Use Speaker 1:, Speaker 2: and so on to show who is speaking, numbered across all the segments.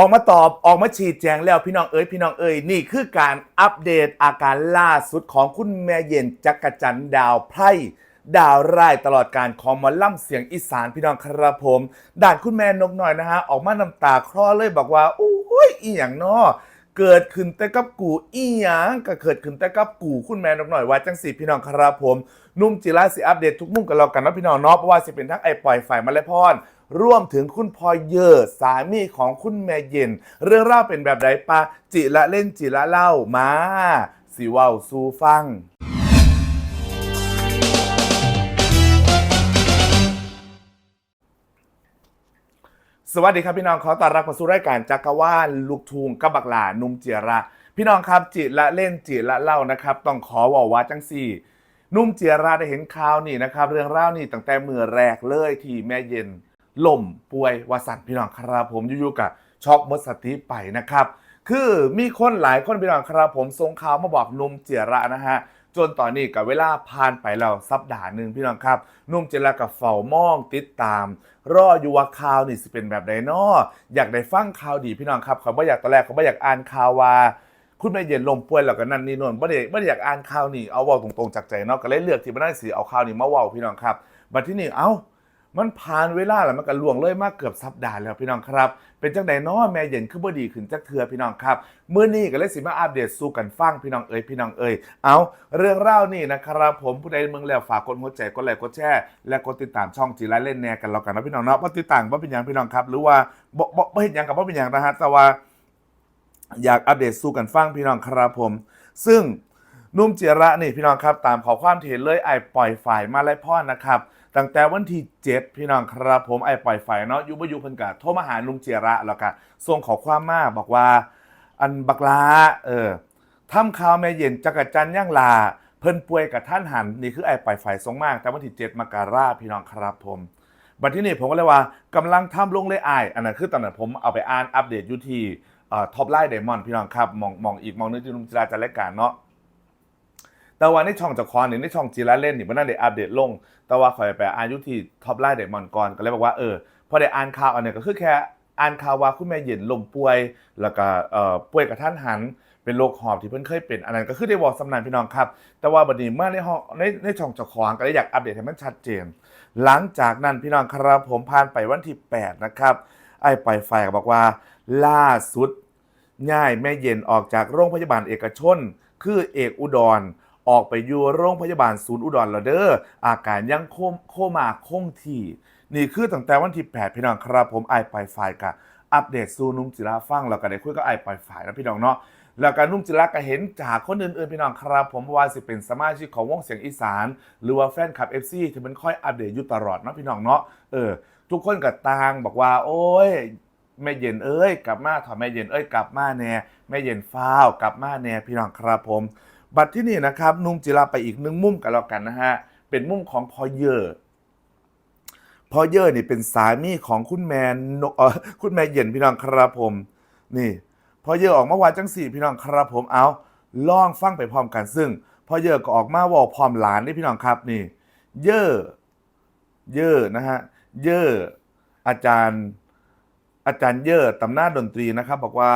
Speaker 1: ออกมาตอบออกมาชี้แจงแล้วพี่น้องเอ๋ยพี่น้องเอ๋ยนี่คือการอัปเดตอาการล่าสุดของคุณแม่เย็นจักรจันดาวไพร่ดาวไร่ตลอดการของมอล่ำเสียงอีสานพี่น้องครับผมด่านคุณแม่นกหน่อยนะฮะ ออกมาน้ำตาคลอเลยบอกว่าโอ้ยอีหยังนาะเกิดขึ้นแต่กับกูอีหยังก็เกิดขึ้นแต่กับกูคุณแม่นกหน่อยว่าจังสีพี่น้องครับผมนุ่มจิราสิอัปเดตทุกมุมกันแล้วกันนะพี่น้องเนาะเพราะว่าสิเป็นทั้งไอปล่อยฝ่ายมาและพร ร่วมถึงคุณพลอยเยอร์สามีของคุณแม่เย็น เรื่องเล่าวเป็นแบบใดปะจิละเล่นจิละเล่ามาสิเว้าสูฟัง สวัสดีครับพี่น้องขอต้อนรับเข้าสู่รายการจักรวาลลูกทุงกับบักหลานุ่มเจียระ พี่น้องครับจิละเล่นจิละเล่านะครับ ต้องขอบอกว่าจังสี่ นุ่มเจียราได้เห็นข่าวนี่นะครับ เรื่องเล่าวนี่ตั้งแต่มือแรกเลยที่แม่เย็น ล่มป่วยวาสันพี่น้องครับผมอยู่ๆกับช็อกหมดสติไปนะครับ คือมีคนหลายคนพี่น้องครับผมส่งข่าวมาบอกนุ่มเจียระนะฮะจนตอนนี้กับเวลาผ่านไปแล้วสัปดาห์หนึ่งพี่น้องครับนุ่มเจรกับเฝ้ามองติดตาม รออยู่ว่าข่าวนี่สิเป็นแบบใดนออยากได้ฟังข่าวดีพี่น้องครับเขาบ่อยากตอนแรกเขาบ่อยากอ่านข่าวว่า คุณแม่เย็นลมป่วยแล้วก็นั่นนี่โนนบ่ได้บ่ได้อยากอ่านข่าวนี่เอาว้าตรงๆจากใจเนาะก็เลยเลือกที่บ่ได้สิเอาข่าวนี้มาว้าพี่น้องครับบัดที่นี่เอ้า มันผ่านเวลาแล้วมันก็ล่วงเลยมากเกือบสัปดาห์แล้วพี่น้องครับ เป็นจังไดนาะแม่เย็นคือบ่ดีขึ้นจักเทือพี่น้องครับเมื้อนี้ก็เลยสิมาอัปเดตสู่กันฟังพี่น้องเอ้ยพี่น้องเอ้ยเอาเรื่องรานี่นะครับผมผู้ใดเมืองแล้วฝากกดหัวใจกดไลค์กดแชร์และกดติดตามช่องจีไรเล่นแน่กันแล้วกันนะพี่น้องเนาะบ่ติดตามบ่เป็นหยังพี่น้องครับ หรือว่าบ่บ่บ่เห็นหยังกับบ่เป็นหยังนะฮะแต่ว่าอยากอัปเดตสู่กันฟังพี่น้องครับผม ซึ่งนุ่มเจระนี่พี่น้องครับตามขอความเห็นเลยไอ้ปล่อยฝ่ายมาไล่พ่อนะครับ ตั้งแต่วันที่ 7 พี่น้องครับผมไอ้ปล่อยฝ่ายเนาะยุบยุเพิ่นกะโทรมาหานุ่มเจระแล้วก็ส่งขอความมาบอกว่า อันบักลาเออทำข่าวแม่เย็นจักรจันย่างลา เพิ่นป่วยกับท่านหันนี่คือไอ้ปล่อยฝ่ายทรงมาก แต่วันที่ 7มกราพี่น้องครับผมบัดที่นี่ผมก็เลยว่ากำลังทำลงเลยอายอันนั้นคือตอนนั้นผมเอาไปอ่านอัปเดตอยู่ที่ท็อปไลน์เดมอนพี่น้องครับมองมองอีกมองนึงที่นุ่มจิราจะรายการเนาะ แต่ว่าในช่องจะคอนี่ในช่องจีราเล่นนี่มันน่าได้อัปเดตลง แต่ว่าขอยไปอ่านยู่ที่ท็อปไลน์เดมอนก่อนก็เลยบอกว่าเออพอได้อ่านข่าวอันนี้ก็คือแค่อ่านข่าวว่าคุณแม่เย็นลมป่วย แล้วก็เอ่อป่วยกับท่านหันเป็นโรคหอบที่เพิ่นเคยเป็นอันนั้นก็คือได้บอกสำนันพี่น้องครับ แต่ว่าบัดนี้เมื่อในห้องในในช่องเจ้าของก็เลยอยากอัปเดตให้มันชัดเจน หลังจากนั้นพี่น้องครับผมผ่านไปวันที่ 8 นะครับ ไอ้ปล่อยไฟก็บอกว่า ล่าสุดง่ายแม่เย็นออกจากโรงพยาบาลเอกชน คือเอกอุดร ออกไปอยู่โรงพยาบาลศูนย์อุดรล้วเด้ออาการยังโคมโคมาคงที่ นี่คือตั้งแต่วันที่8พี่น้องครับผมไอ้ปล่อยกับอัปเดตสู่นุ่มจิราฟังแล้วก็ได้คุยกับไอ้ปล่อยไฟนะพี่น้องเนาะแล้วก็นุ่มจิรักก็เห็นจากคนอื่นๆพี่น้องครับ ผมว่าสิเป็นสมาชิกของวงเสียงอีสาน หรือว่าแฟนคลับ FC ที่มันค่อยอัปเดตอยู่ตลอดเนาะพี่น้องเนาะเออทุกคนก็ต่างบอกว่า โอ้ยแม่เย็นเอ้ย กลับมาถอดแม่เย็นเอ้ยกลับมาแน่แม่เย็นฟ้าวกลับมาแน่พี่น้องครับผม บัดที่นี่นะครับ นุ่มจิราไปอีกหนึ่งมุมกันแล้วกันนะฮะ เป็นมุมของพอเยอร์พอเยอร์นี่เป็นสามีของคุณแมนนเออคุณแม่เย็นพี่น้องครับผม นี่พอเยอะออกมาว่าจังสี่พี่น้องครับผมเอาล่องฟังไปพร้อมกันซึ่งพอเยอะก็ออกมาว่าพร้อมหลานนี่พี่น้องครับนี่ เยอะเยอะนะฮะเยอะอาจารย์อาจารย์เยอะตำหน้าดนตรีนะครับ บอกว่า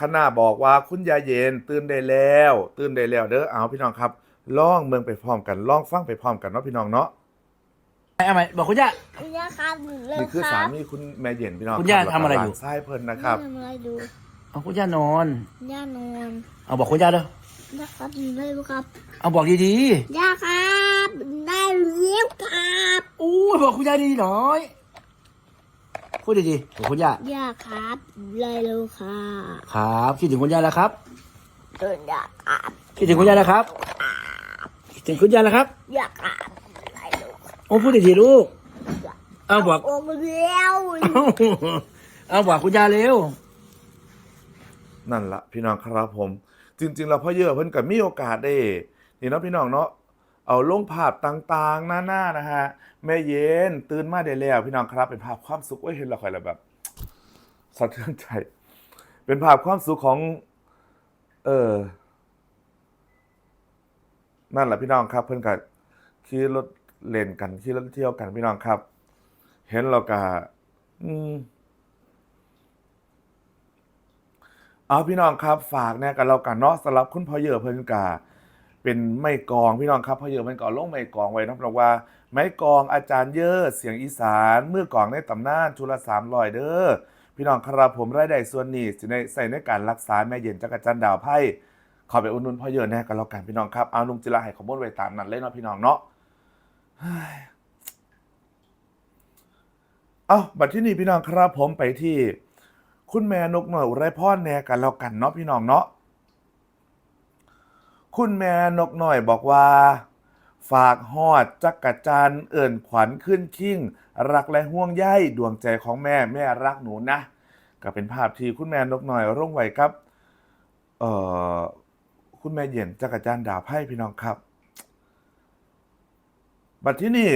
Speaker 1: คณะบอกว่าคุณยายเย็นตื่นได้แล้ว ตื่นได้แล้วเด้อเอาพี่น้องครับล่องเมืองไปพร้อมกันล่องฟังไปพร้อมกันเนาะพี่น้องเนาะ
Speaker 2: เอาใหม่บอกคุณย่า
Speaker 3: คุณย่าครับเร็ว
Speaker 1: นี่คือ
Speaker 3: ค
Speaker 1: สา
Speaker 3: รับ
Speaker 1: มีคุณแม่เย็นพี่น้อง
Speaker 2: คุณย่า
Speaker 1: บแล้วก็
Speaker 2: ทำอะไรอยู่
Speaker 1: หลานไส้เพิ่นนะครับ
Speaker 3: ทำอะไรดู
Speaker 2: เอาคุณย่านอน
Speaker 3: ย่านอน
Speaker 2: เอาบอกคุณย่าเด้อย่า
Speaker 3: ครับเร็วครับ
Speaker 2: เอาบอกดี
Speaker 3: ย่าครับได้เลี้ยวครับ
Speaker 2: ๆอู้ยบอกคุณย่าดีๆหน่อย พูดดีๆบอกคุณย่า
Speaker 3: ย่าครับเร็วค่ะ
Speaker 2: ครับ คิดถึงคุณย่าแล้วครับ
Speaker 3: เดินย่าครับ
Speaker 2: คิดถึงคุณย่าแล้วครับ คิดถึงคุณย่าแล้วครับ
Speaker 3: ย่าครับเร็วครับ
Speaker 2: โอ้พูดดีๆลูก เอาบอก
Speaker 3: โอ้เร็ว
Speaker 2: เอาเอาบอกคุณย่าเร็ว
Speaker 1: นั่นละพี่น้องครับผม จริง ๆ เราพ่อเยอะเพิ่นกับมีโอกาสได้นี่เนาะพี่น้องเนาะ เอาลงภาพต่างๆ หน้าๆนะฮะ แม่เย็นตื่นมาได้แล้ว พี่น้องครับ เป็นภาพความสุขโอ้ยเห็นและคอยแล้วแบบสะเทือนใจ เป็นภาพความสุขของ เออ นั่นแหละพี่น้องครับ เพิ่อนกับขี่รถเล่นกันขี่รถเที่ยวกันพี่น้องครับ เห็นเราก็อืมเอาพี่น้องครับ ฝากแน่กันเรากันเนาะสำหรับคุณพ่อเยอะเพิ่นกา เป็นไม่กองพี่น้องครับพ่อเยอะเพิ่นก็เอาลงไม่กองไว้นะเพราะว่า ไม้กองอาจารย์เยอะเสียงอีสานเมื่อกองในตำนานชุลสามรอยเด้อพี่น้องครับผมรายได้ส่วนนี้สิในใส่ในการรักษาแม่เย็นจักรจันดาวไพ่ขอไปอุดหนุนพ่อเยอะแน่กันแล้วกันพี่น้องครับเอาลุงจิราให้ขอมูลไว้ตามนั้นเลยเนาะพี่น้องเนาะเฮ้ยเอาบัดที่นี่พี่น้องครับผมไปที่ คุณแม่นกหน่อยอุไรพ่อแน่กันแล้วกันเนาะพี่น้องเนาะ คุณแม่นกหน่อยบอกว่า ฝากฮอดจักกะจันเอิ่นขวัญขึ้นคิงรักและห่วงใยดวงใจของแม่แม่รักหนูนะ ก็เป็นภาพที่คุณแม่นกหน่อยร่วงไว้ครับ เอ่อคุณแม่เย็นจักกะจันดาวไพ่พี่น้องครับ บัดที่นี่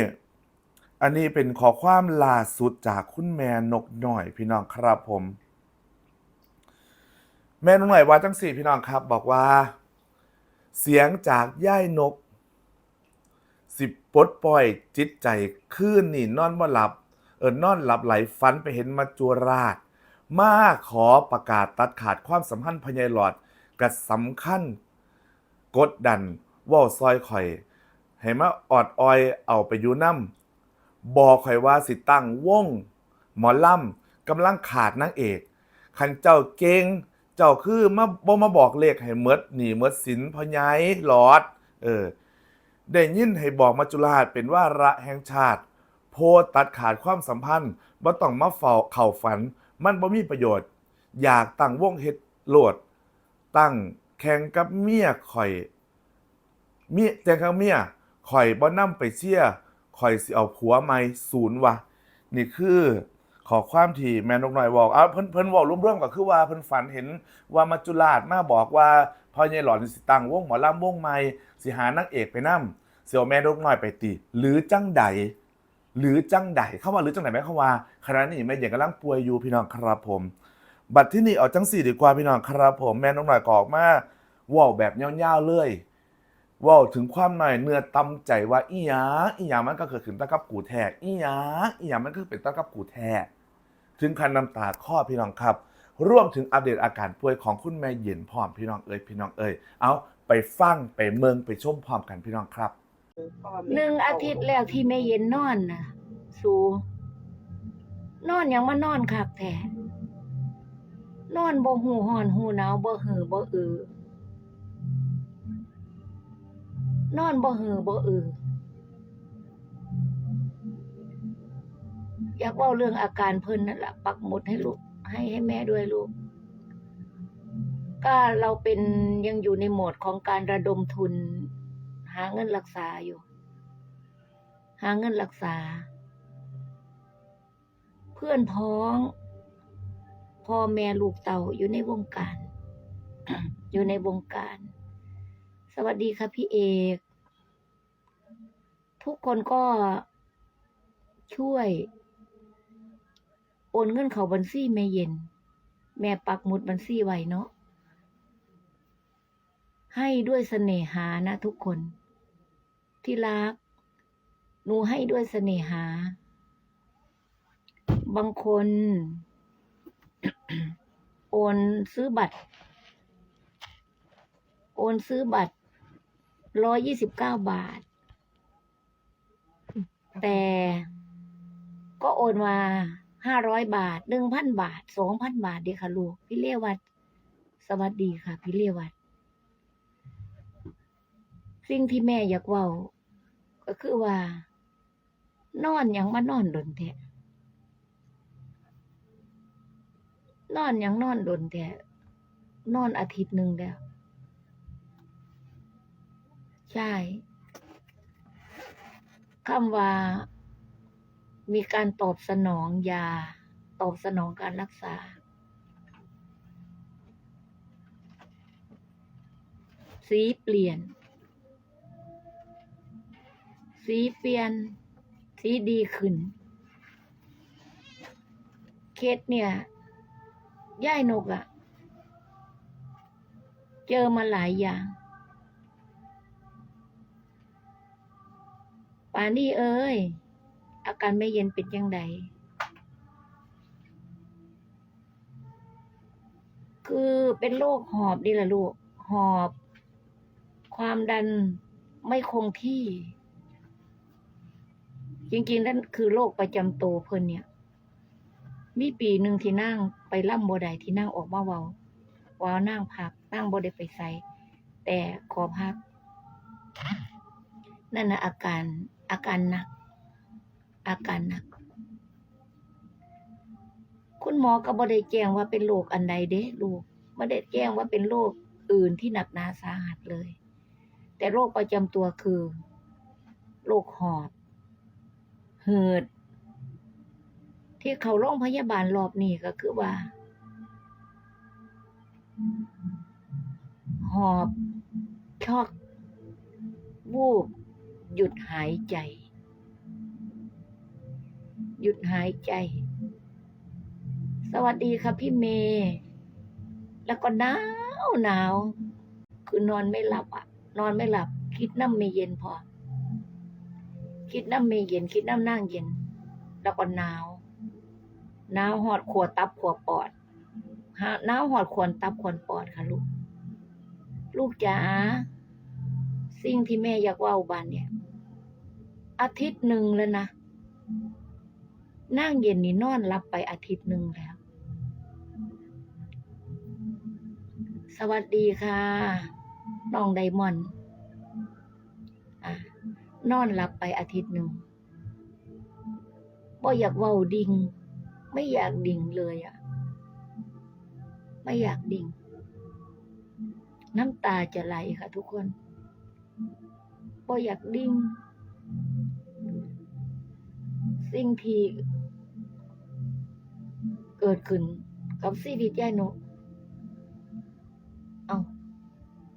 Speaker 1: อันนี้เป็นขอความล่าสุดจากคุณแม่นกหน่อยพี่น้องครับผม แม่นกหน่อยว่าจังสี่พี่น้องครับ บอกว่า เสียงจากย่ายนก สิบปลดปล่อยจิตใจคืนนี่นอนบ่หลับ เออนอนหลับไหลฝันไปเห็นมาจัวราช มาขอประกาศตัดขาดความสัมพันธ์พญายหลอดกับสำคัญ กดดันว่าซอยข่อยให้มาออดออยเอาไปอยู่น้ำบอกข่อยว่าสิตั้งวง หมอล่ำกำลังขาดนางเอก คันเจ้าเก่ง เจ้าคือมาบ่มาบอกเลขให้เมดหนีเมดสินพญายหลอด เออ ได้ยินให้บอกมาจุฬาเป็นว่าระแห่งชาติ โพตัดขาดความสัมพันธ์บ่ต้องมาเฝ้าเข่าฝัน มันบ่มีประโยชน์ อยากตั้งวงเฮ็ดโหลด ตั้งแข่งกับเมียข่อย เมียแจงกับเมียข่อยบ่นำไปเชียข่อยสิเอาผัวใหม่ศูนย์วะนี่คือ ขอความที่แม่นกน้อยบอกอ้าวเพิ่นเพิ่นเว้าร่วมๆก็คือว่าเพิ่นฝันเห็นว่ามัจจุราชมาบอกว่าพ่อใหญ่หลอดสิตังวงหมอลำวงใหม่สิหานางเอกไปนำเสี่ยวแม่นกน้อยไปตีหรือจังใดหรือจังใดเข้ามาหรือจังไหนไหมเข้ามาขณะนี้แม่เย็นกำลังป่วยอยู่พี่น้องครับผม บัดที่นี่เอาจังสี่ดีกว่าพี่น้องครับผมแม่น้องหน่อยกอกมาเว่าวแบบยาวๆเลย ว่าถึงความหน่อยเนื้อตำใจว่าอีหยาอีหยามันก็เกิดขึ้นตะกับกูแท้อีหยาอีหยามันก็เป็นตะกับกูแท้ถึงคันน้ำตาข้อพี่น้องครับ ร่วมถึงอัปเดตอาการป่วยของคุณแม่เย็นพร้อมพี่น้องเอ้ยพี่น้องเอ้ยเอาไปฟังไปเมืองไปชมพร้อมกันพี่น้องครับ
Speaker 4: หนึ่งอาทิตย์แล้วที่ไม่เย็นนอนนะสูนอนยังมานอนคักแท้นอนบ่หูฮ้อนหูหนาวบ่หือบ่อือ นอนบ่หือบ่อืออยากเว้าเรื่องอาการเพิ่นนั่นแหละปักหมุดให้ลูกให้ให้แม่ด้วยลูก ก็เราเป็นยังอยู่ในโหมดของการระดมทุน หาเงินรักษาอยู่ หาเงินรักษา เพื่อนพ้องพ่อแม่ลูกเต่าอยู่ในวงการ อยู่ในวงการ สวัสดีค่ะพี่เอก ทุกคนก็ช่วย โอนเงินเขาบัญชีแม่เย็น แม่ปักหมุดบัญชีไว้เนาะให้ด้วยเสน่หานะทุกคน ที่รัก หนูให้ด้วยเสน่หา บางคน โอนซื้อบัตร โอนซื้อบัตร ร้อยยี่สิบเก้าบาท แต่ก็โอนมาห้าร้อยบาทหนึ่งพันบาทสองพันบาทเดียค่ะลูก พี่เลวัดสวัสดีค่ะ พี่เลวัดสิ่งที่แม่อยากเว้าก็คือว่า นอนหยังมานอนดนแท้นอนหยังนอนดนแท้นอนอาทิตย์หนึ่งแล้ว ใช่คำว่า มีการตอบสนองยา ตอบสนองการรักษา สีเปลี่ยน สีเปลี่ยน สีดีขึ้น เคสเนี่ยย่ายนกอะเจอมาหลายอย่าง ปานนี้เอ้ย อาการไม่เย็นเป็นยังไงคือเป็นโรคหอบนี่แหละลูก หอบ ความดันไม่คงที่ จริงๆ นั่นคือโรคประจำตัวเพิ่นเนี่ย มีปีหนึ่งที่นั่งไปล่ำบ่ได้ที่นั่งออกมาเวาเวานั่งพัก นั่งบ่ได้ไปใส่แต่ขอพัก นั่นนะอาการ อาการหนัก อาการหนัก คุณหมอก็บ่ได้แจ้งว่าเป็นโรคอันใดเด้ลูกบ่ได้แจ้งว่าเป็นโรคอื่นที่หนักหนาสาหัสเลย แต่โรคประจำตัวคือโรคหอบ หืด ที่เขาโรงพยาบาลรอบนี้ก็คือว่า หอบช็อกวูบ หยุดหายใจ หยุดหายใจ สวัสดีค่ะพี่เมย์แล้วก็หนาวหนาว คือนอนไม่หลับอะ นอนไม่หลับ คิดน้ำเมเย็นพอ คิดน้ำเมเย็น คิดน้ำนั่งเย็น แล้วก็หนาวหนาวหอดขวดตับขวดปอดหนาวหอดขวดตับขวดปอดค่ะลูก ลูกจ๋าสิ่งที่แม่อยากว่าอุบานเนี่ย อาทิตย์หนึ่งแล้วนะนั่งเย็นนี่นอนรับไปอาทิตย์หนึ่งแล้ว สวัสดีค่ะน้องไดมอนด์อะนอนหลับไปอาทิตย์หนึ่งบ่อยากเว้าดิ่งไม่อยากดิ่งเลยอะไม่อยากดิ่ง น้ำตาจะไหลค่ะทุกคนบ่อยากดิ่ง สิ่งที่เกิดขึ้นกับชีวิตยายนกเอา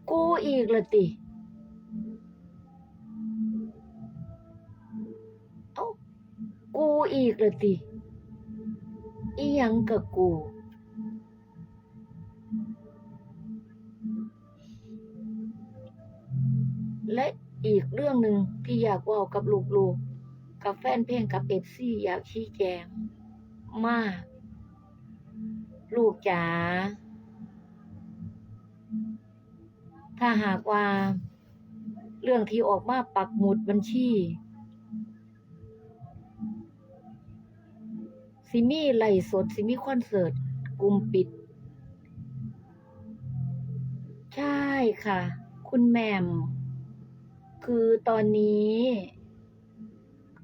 Speaker 4: กูอีกละติ เอ้ากูอีกละติ อีหยังกับกูและอีกเรื่องหนึ่งที่อยากว่ากับลูกๆ กับแฟนเพลงกับเอฟซีอยากชี้แจงมาก ลูกจ๋าถ้าหากว่า เรื่องที่ออกมาปักหมุดบัญชีสิมีไลฟ์สดสิมีคอนเสิร์ตกลุ่มปิด ใช่ค่ะ คุณแม่ม คือตอนนี้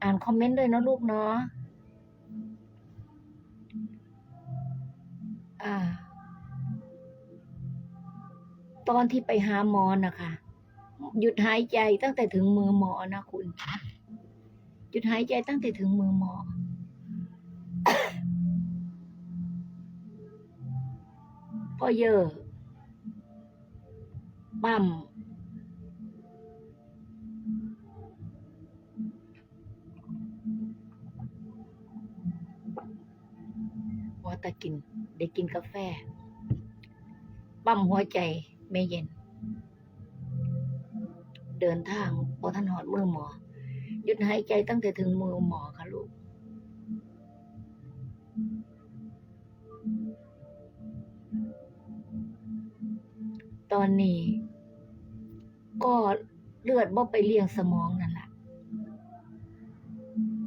Speaker 4: อ่านคอมเมนต์ด้วยนะลูกเนาะอ่า ตอนที่ไปหาหมอนะคะหยุดหายใจตั้งแต่ถึงมือหมอนะคุณ หยุดหายใจตั้งแต่ถึงมือหมอ พ่อเยอะ ปั๊ม ตะกิน ได้กินกาแฟ ปั๊มหัวใจไม่เย็น เดินทางพอท่านหอดมือหมอ หยุดหายใจตั้งแต่ถึงมือหมอค่ะลูก ตอนนี้ ก็เลือดบ่ไปเลี้ยงสมองนั่นแหละ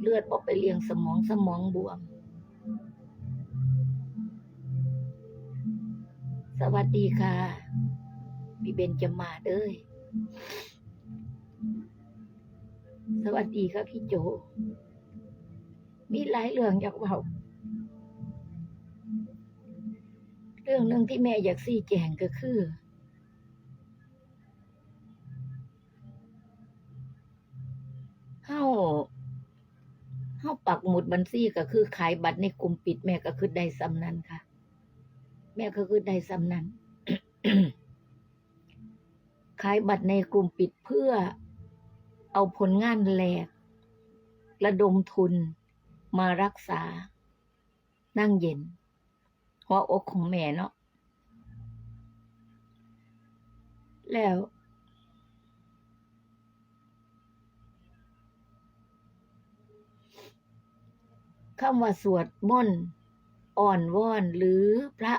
Speaker 4: เลือดบ่ไปเลี้ยงสมองสมองบวม สวัสดีค่ะ พี่เบนจะมาเด้ยสวัสดีครับพี่โจ มีหลายเรื่องอยากเว้าเรื่องหนึ่งที่แม่อยากซี่แจงก็คือ เฮา เฮาปักหมุดบัญชีก็คือขายบัตรในกลุ่มปิดแม่ก็คือได้สำนั้นค่ะ แม่ก็คือได้สำนันขายบัตรในกลุ่มปิดเพื่อเอาผลงานแหลก ระดมทุนมารักษา นั่งเย็น หัวอกของแม่เนาะแล้ว คำว่าสวดมนต์อ่อนวอนหรือพระ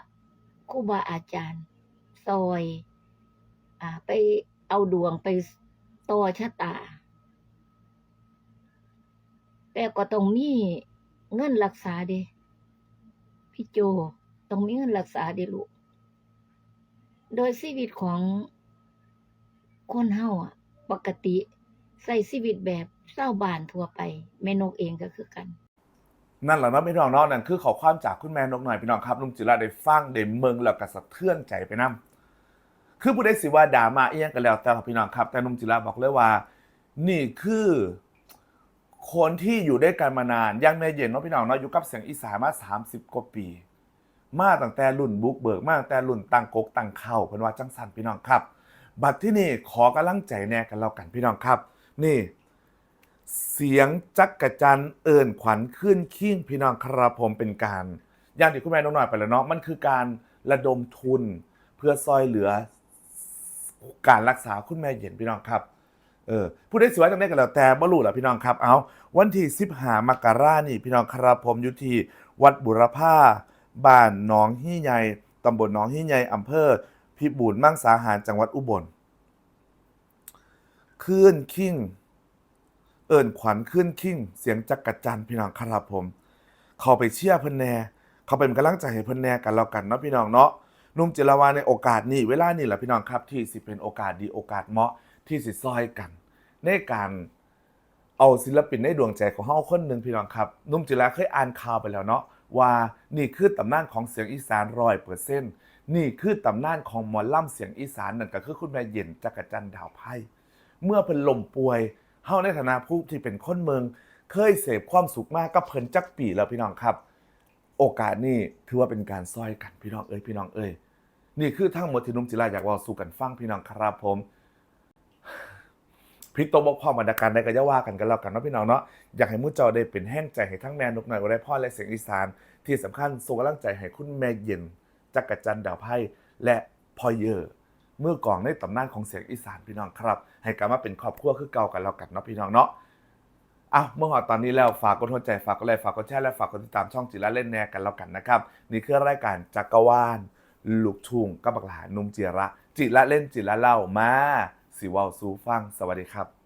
Speaker 4: ครูบาอาจารย์ ซอย อ่า ไปเอาดวงไปต่อชะตา แต่ก็ต้องมีเงินรักษาเด้พี่โจต้องมีเงินรักษาเด้ลูก โดยชีวิตของคนเฮาอะปกติใส่ชีวิตแบบเศร้าบานทั่วไปแม่นกเองก็คือกัน
Speaker 1: นั่นแหละนะพี่น้องเนาะนั่นคือขอความจากคุณแม่นกหน่อยพี่น้องครับลุงจิระได้ฟังได้เมืองแล้วก็สะเทือนใจไปนํคือผู้ใดสิว่าด่ามาเอียงกันแล้วแต่พี่น้องครับ แต่ลุงจิระบอกเลยว่า นี่คือ คนที่อยู่ด้วยกันมานานยังแม่เย็นเนาะพี่น้องเนาะอยู่กับเสียงอีสานมา30 กว่าปี มาตั้งแต่รุ่นบุกเบิกมาตั้งแต่รุ่นตังกกตังเข้าเพิ่นว่าจังสันพี่น้องครับ บัดที่นี่ขอกำลังใจแน่กันแล้วกันพี่น้องครับ นี่ เสียงจักกะจันเอิ่นขวัญขึ้นขิ้งพี่น้องครับผมเป็นการอย่างที่คุณแม่น้องหน่อยไปแล้วเนาะมันคือการระดมทุนเพื่อซอยเหลือการรักษาคุณแม่เย็นพี่น้องครับเออผู้ได้สว่าจังได้กันแล้วแต่บ่รู้ล่ะพี่น้องครับ เอาวันที่15มกรานี่พี่น้องครับผมอยู่ที่วัดบุรพาบ้านหนองฮี่ใหญ่ตำบลหนองฮี่ใหญ่อำเภอพิบูลมังสาหารจังหวัดอุบลคืนคิ้ง เอิ่นขวัญขึ้นคิงเสียงจักกะจันพี่น้องครับผม เข้าไปเชียร์เพิ่นแหน่เขาเป็นกำลังใจให้เพิ่นแหน่กันแล้วกันเนาะพี่น้องเนาะนุ่มจิรวาในโอกาสนี้เวลานี้แหละพี่น้องครับ ที่สิเป็นโอกาสดีโอกาสเหมาะที่สิซอยกัน ในการเอาศิลปินในดวงใจของเฮาคนหนึ่งพี่น้องครับ นุ่มจิระเคยอ่านข่าวไปแล้วเนาะว่านี่คือตำนานของเสียงอีสานร้อยเปอร์เซ็นต์นี่คือตำนานของหมอล่ำเสียงอีสานนั่นก็คือคุณแม่เย็นจักรจันดาวไพ่เมื่อเพิ่นลมป่วย เฮาในฐานะผู้ที่เป็นคนเมือง เคยเสพความสุขมากกับเพิ่นจักปีแล้วพี่น้องครับ โอกาสนี้ถือว่าเป็นการซอยกันพี่น้องเอ้ยพี่น้องเอ้ยนี่คือทั้งหมดที่นุ่มจิราอยากว่าสู่กันฟังพี่น้องครับผมพิกตกบกพร่องบรรดาการได้ก็จะว่ากันกันแล้วกันเนาะพี่น้องเนาะอยากให้มุ่เจ้าได้เป็นแห้งใจให้ทั้งแม่นกหน่อยว่าได้พ่อและเสียงอีสาน ที่สำคัญส่งกำลังใจให้คุณแม่เย็นจักรจันดาวไพ่และพ่อเยอ เมื่อกองในตำนานของเสียงอีสานพี่น้องครับ ให้กลับมาเป็นครอบครัวคือเก่ากันแล้วกันเนาะพี่น้องเนาะอะเมื่อหอตอนนี้แล้วฝากกดหัวใจฝากกดไลค์ฝากกดแชร์และฝากกดติดตามช่องจิระเล่นแน่กันแล้วกันนะครับนี่คือรายการจักรวาลลูกทุ่งกับบักหลานุ่มจิระ จิระเล่นจิระเล่ามาสิเวาซูฟังสวัสดีครับ